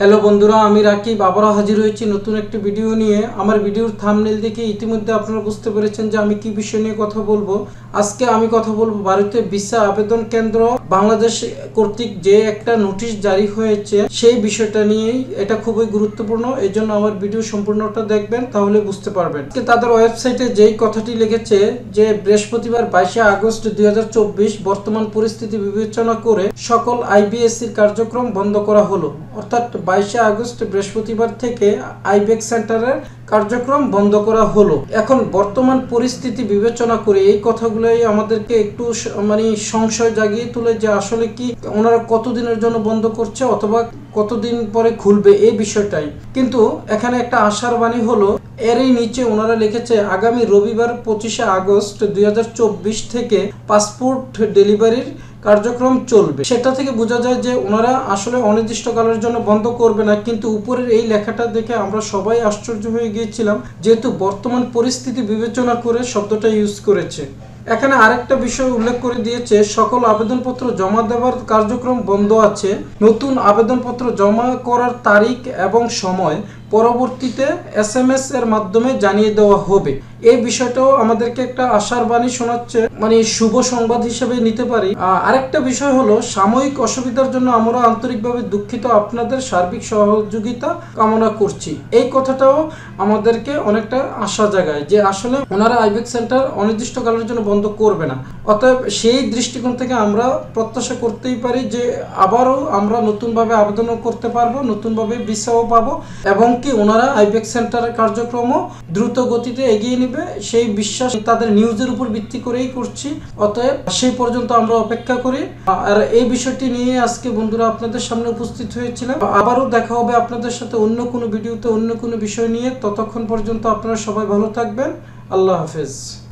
Hello বন্ধুরা, আমি রাকিব। আবারও হাজির হয়েছি নতুন একটি ভিডিও নিয়ে। আমার ভিডিওর থামনেল দেখে ইতিমধ্যে আপনারা বুঝতে পেরেছেন যে আমি কি বিষয় নিয়ে কথা বলব। আজকে আমি কথা বলব ভারতীয় ভিসা আবেদন কেন্দ্র বাংলাদেশ কর্তৃক যে একটা নোটিশ জারি হয়েছে, সেই বিষয়টা নিয়েই এটা খুবই গুরুত্বপূর্ণ। এই জন্য আমার ভিডিও সম্পূর্ণটা দেখবেন, তাহলে বুঝতে পারবেন। তাদের ওয়েবসাইটে যেই কথাটি লিখেছে যে, বৃহস্পতিবার বাইশে আগস্ট দু হাজার চব্বিশ বর্তমান পরিস্থিতি বিবেচনা করে সকল আইবিএসসির কার্যক্রম বন্ধ করা হলো। অর্থাৎ বাইশে আগস্ট বৃহস্পতিবার থেকে আইবেক সেন্টারের কার্যক্রম বন্ধ করা হলো। এখন বর্তমান পরিস্থিতি বিবেচনা করে এই কথাগুলোই আমাদেরকে একটু মানে সংশয় জাগিয়ে তুলে যে আসলে কি ওনারা কতদিনের জন্য বন্ধ করছে অথবা কতদিন পরে খুলবে এই বিষয়টাই। কিন্তু এখানে একটা আশার বাণী হলো, এরই নিচে ওনারা লিখেছে, আগামী রবিবার পঁচিশে আগস্ট দুই হাজার চব্বিশ থেকে পাসপোর্ট ডেলিভারির কার্যক্রম চলবে। সেটা থেকে বোঝা যায় যে ওনারা আসলে অনির্দিষ্টকালের জন্য বন্ধ করবে না, কিন্তু উপরের এই লেখাটা দেখে আমরা সবাই আশ্চর্য হয়ে গিয়েছিলাম, যেহেতু বর্তমান পরিস্থিতি বিবেচনা করে শব্দটা ইউজ করেছে। এখানে আরেকটা বিষয় উল্লেখ করে দিয়েছে, সকল আবেদনপত্র জমা দেওয়ার কার্যক্রম বন্ধ আছে, নতুন আবেদনপত্র জমা করার তারিখ এবং সময় পরবর্তীতে এস এম এস এর মাধ্যমে জানিয়ে দেওয়া হবে। এই বিষয়টাও আমাদেরকে একটা আশার বাণী শোনাচ্ছে মানে শুভ সংবাদ হিসেবে নিতে পারি। আরেকটা বিষয় হলো, সাময়িক অসুবিধার জন্য আমরা আন্তরিকভাবে দুঃখিত আপনাদের সার্বিক সহযোগিতা কামনা করছি। এই কথাটাও আমাদেরকে অনেকটা আশা জাগায় যে আসলে ওনারা আইবেক সেন্টার অনির্দিষ্টকালের জন্য বন্ধ করবে না। অতএব সেই দৃষ্টিকোণ থেকে আমরা প্রত্যাশা করতেই পারি যে আবারও আমরা নতুনভাবে আবেদনও করতে পারব, নতুনভাবে ভিসাও পাবো এবং কি ওনারা আইবেক সেন্টারের কার্যক্রমও দ্রুত গতিতে এগিয়ে নেবে। সেই বিশ্বাস তাদের নিউজের উপর ভিত্তি করেই করছি। অতএব সেই পর্যন্ত আমরা অপেক্ষা করি। আর এই বিষয়টি নিয়ে আজকে বন্ধুরা আপনাদের সামনে উপস্থিত হয়েছিলাম। আবারও দেখা হবে আপনাদের সাথে অন্য কোনো ভিডিওতে অন্য কোনো বিষয় নিয়ে। ততক্ষণ পর্যন্ত আপনারা সবাই ভালো থাকবেন। আল্লাহ হাফেজ।